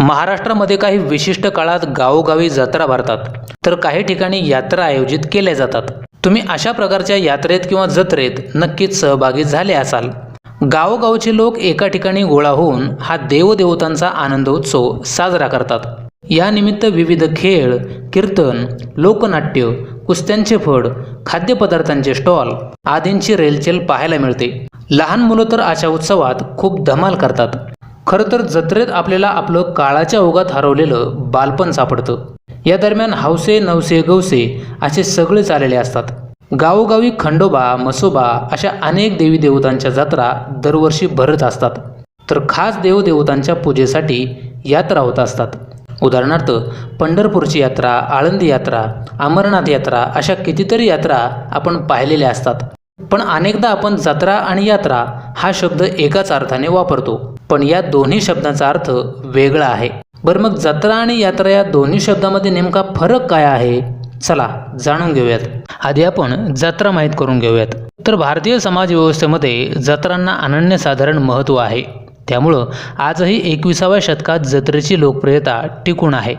महाराष्ट्रामध्ये काही विशिष्ट काळात गावोगावी जत्रा भरतात तर काही ठिकाणी यात्रा आयोजित केल्या जातात. तुम्ही अशा प्रकारच्या यात्रेत किंवा जत्रेत नक्कीच सहभागी झाले असाल. गावोगावचे लोक एका ठिकाणी गोळा होऊन हा देवदेवतांचा आनंद उत्सव साजरा करतात. यानिमित्त विविध खेळ कीर्तन लोकनाट्य कुस्त्यांचे फड खाद्यपदार्थांचे स्टॉल आदींची रेलचेल पाहायला मिळते. लहान मुलं तर अशा उत्सवात खूप धमाल करतात. खरं तर जत्रेत आपल्याला आपलं काळाच्या ओघात हरवलेलं बालपण सापडतं. या दरम्यान हौसे नवसे गवसे असे सगळे चाललेले असतात. गावोगावी खंडोबा मसोबा अशा अनेक देवी देवतांच्या जत्रा दरवर्षी भरत असतात. तर खास देवदेवतांच्या पूजेसाठी यात्रा होत असतात. उदाहरणार्थ पंढरपूरची यात्रा आळंदी यात्रा अमरनाथ यात्रा अशा कितीतरी यात्रा आपण पाहिलेल्या असतात. पण अनेकदा आपण जत्रा आणि यात्रा हा शब्द एकाच अर्थाने वापरतो. पण या दोन्ही शब्दांचा अर्थ वेगळा आहे. बरं मग जत्रा आणि यात्रा या दोन्ही शब्दामध्ये नेमका फरक काय आहे? चला जाणून घेऊयात. आधी आपण जत्रा माहीत करून घेऊयात. तर भारतीय समाज व्यवस्थेमध्ये जत्रांना अनन्यसाधारण महत्त्व आहे. त्यामुळं आजही एकविसाव्या शतकात जत्रेची लोकप्रियता टिकून आहे.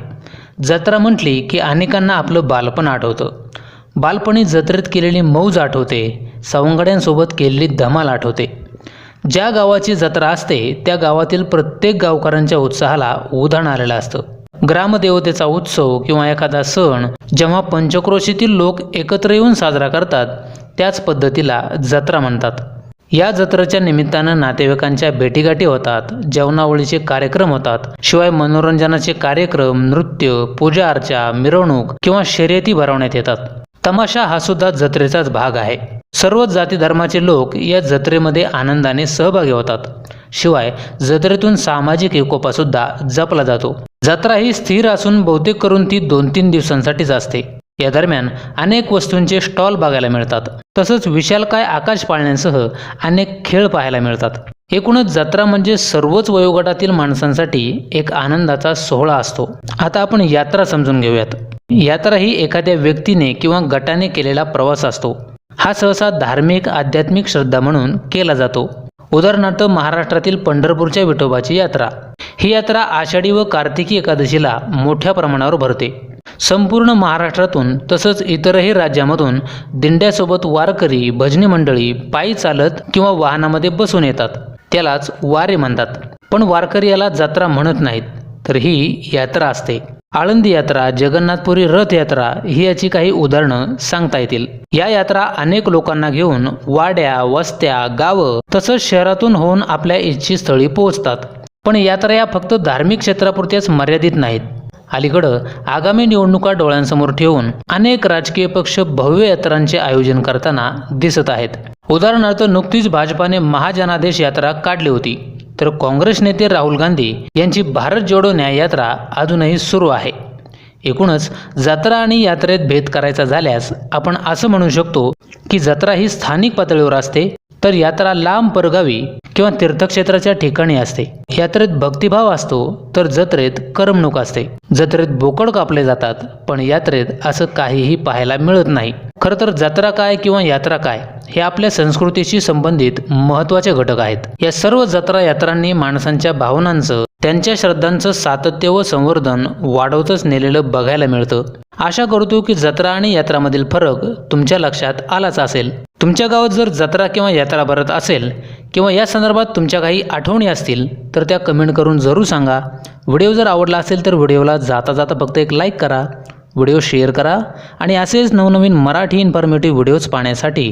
जत्रा म्हटली की अनेकांना आपलं बालपण आठवतं. बालपणी जत्रेत केलेली मौज आठवते सवंगड्यांसोबत केलेली धमाल आठवते. ज्या गावाची जत्रा असते त्या गावातील प्रत्येक गावकऱ्यांच्या उत्साहाला उधाण आलेलं असतं. ग्रामदेवतेचा उत्सव किंवा एखादा सण जेव्हा पंचक्रोशीतील लोक एकत्र येऊन साजरा करतात त्याच पद्धतीला जत्रा म्हणतात. या जत्रेच्या निमित्तानं नातेवाईकांच्या भेटीगाठी होतात जेवणावळीचे कार्यक्रम होतात. शिवाय मनोरंजनाचे कार्यक्रम नृत्य पूजा अर्चा मिरवणूक किंवा शर्यती भरवण्यात येतात. तमाशा हा सुद्धा जत्रेचाच भाग आहे. सर्वच जाती धर्माचे लोक या जत्रेमध्ये आनंदाने सहभागी होतात. शिवाय जत्रेतून सामाजिक एकोपा सुद्धा जपला जातो. जत्रा ही स्थिर असून बहुतेक करून ती दोन तीन दिवसांसाठीच असते. या दरम्यान अनेक वस्तूंचे स्टॉल बघायला मिळतात. तसंच विशालकाय आकाश पाळण्यांसह अनेक खेळ पाहायला मिळतात. एकूणच जत्रा म्हणजे सर्वच वयोगटातील माणसांसाठी एक आनंदाचा सोहळा असतो. आता आपण यात्रा समजून घेऊयात. यात्रा ही एखाद्या व्यक्तीने किंवा गटाने केलेला प्रवास असतो. हा सहसा धार्मिक आध्यात्मिक श्रद्धा म्हणून केला जातो. उदाहरणार्थ महाराष्ट्रातील पंढरपूरच्या विठोबाची यात्रा. ही यात्रा आषाढी व कार्तिकी एकादशीला मोठ्या प्रमाणावर भरते. संपूर्ण महाराष्ट्रातून तसंच इतरही राज्यामधून दिंड्यासोबत वारकरी भजनी मंडळी पायी चालत किंवा वाहनामध्ये बसून येतात. त्यालाच वारे म्हणतात. पण वारकरी याला जत्रा म्हणत नाहीत तर ही यात्रा असते. आळंदी यात्रा जगन्नाथपुरी रथ यात्रा ही याची काही उदाहरणं सांगता येतील. या यात्रा अनेक लोकांना घेऊन वाड्या वस्त्या गावं तसंच शहरातून होऊन आपल्या इच्छितस्थळी पोहोचतात. पण यात्रा या फक्त धार्मिक क्षेत्रापुरत्याच मर्यादित नाहीत. अलीकडं आगामी निवडणुका डोळ्यांसमोर ठेवून अनेक राजकीय पक्ष भव्य यात्रांचे आयोजन करताना दिसत आहेत. उदाहरणार्थ नुकतीच भाजपाने महाजनादेश यात्रा काढली होती. तर काँग्रेस नेते राहुल गांधी यांची भारत जोडो न्याय यात्रा अजूनही सुरू आहे. एकूणच जत्रा आणि यात्रेत भेद करायचा झाल्यास आपण असं म्हणू शकतो की जत्रा ही स्थानिक पातळीवर असते तर यात्रा लांब परगावी किंवा तीर्थक्षेत्राच्या ठिकाणी असते. यात्रेत भक्तिभाव असतो तर जत्रेत करमणूक असते. जत्रेत बोकड कापले जातात पण यात्रेत असं काहीही पाहायला मिळत नाही. खरं तर जत्रा काय किंवा यात्रा काय? हे आपल्या संस्कृतीशी संबंधित महत्त्वाचे घटक आहेत. या सर्व जत्रा यात्रांनी माणसांच्या भावनांचं त्यांच्या श्रद्धांचं सातत्य व संवर्धन वाढवतच नेलेलं बघायला मिळतं. आशा करतो की जत्रा आणि यात्रामधील फरक तुमच्या लक्षात आलाच असेल. तुमच्या गावात जर जत्रा किंवा यात्रा भरत असेल किंवा या संदर्भात तुमच्या काही आठवणी असतील तर त्या कमेंट करून जरूर सांगा. व्हिडिओ जर आवडला असेल तर व्हिडिओला जाता जाता फक्त एक लाईक करा व्हिडिओ शेअर करा आणि असेच नवनवीन मराठी इन्फॉर्मेटिव्ह व्हिडिओज पाहण्यासाठी